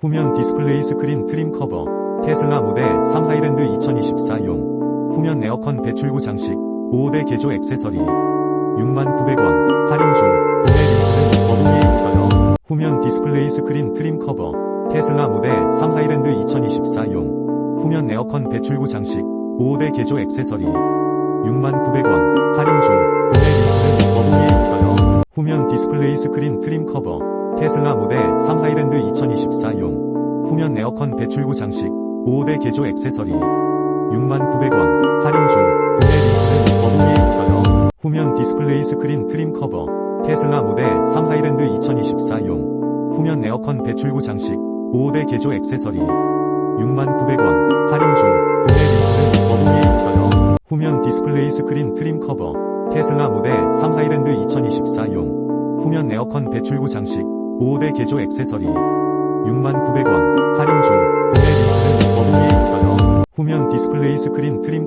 후면 디스플레이 스크린 트림 커버, 테슬라 모델 3 하이랜드 2024용, 후면 에어컨 배출구 장식, 5대 개조 액세서리, 69,900원, 할인 중, 구매 링크는 더보기에 있어요. 후면 디스플레이 스크린 트림 커버, 테슬라 모델 3 하이랜드 2024용, 후면 에어컨 배출구 장식, 5대 개조 액세서리, 69,900원, 할인 중, 구매 링크는 더보기에 있어요. 후면 디스플레이 스크린 트림 커버, 테슬라 모델 3 하이랜드 2024용, 후면 에어컨 배출구 장식, 5대 개조 액세서리, 69,900원, 할인 중, 구매 링크는 더보기에 있어요. 후면 디스플레이 스크린 트림 커버, 테슬라 모델 3 하이랜드 2024용, 후면 에어컨 배출구 장식, 5대 개조 액세서리, 69,900원, 할인 중, 구매 링크는 더보기에 있어요. 후면 디스플레이 스크린 트림 커버, 테슬라 모델 3 하이랜드 2024용, 후면 에어컨 배출구 장식, 5대 개조 액세서리, 69,900원, 할인 중, 구매 링크는 더보기에 있어요. 후면 디스플레이 스크린 트림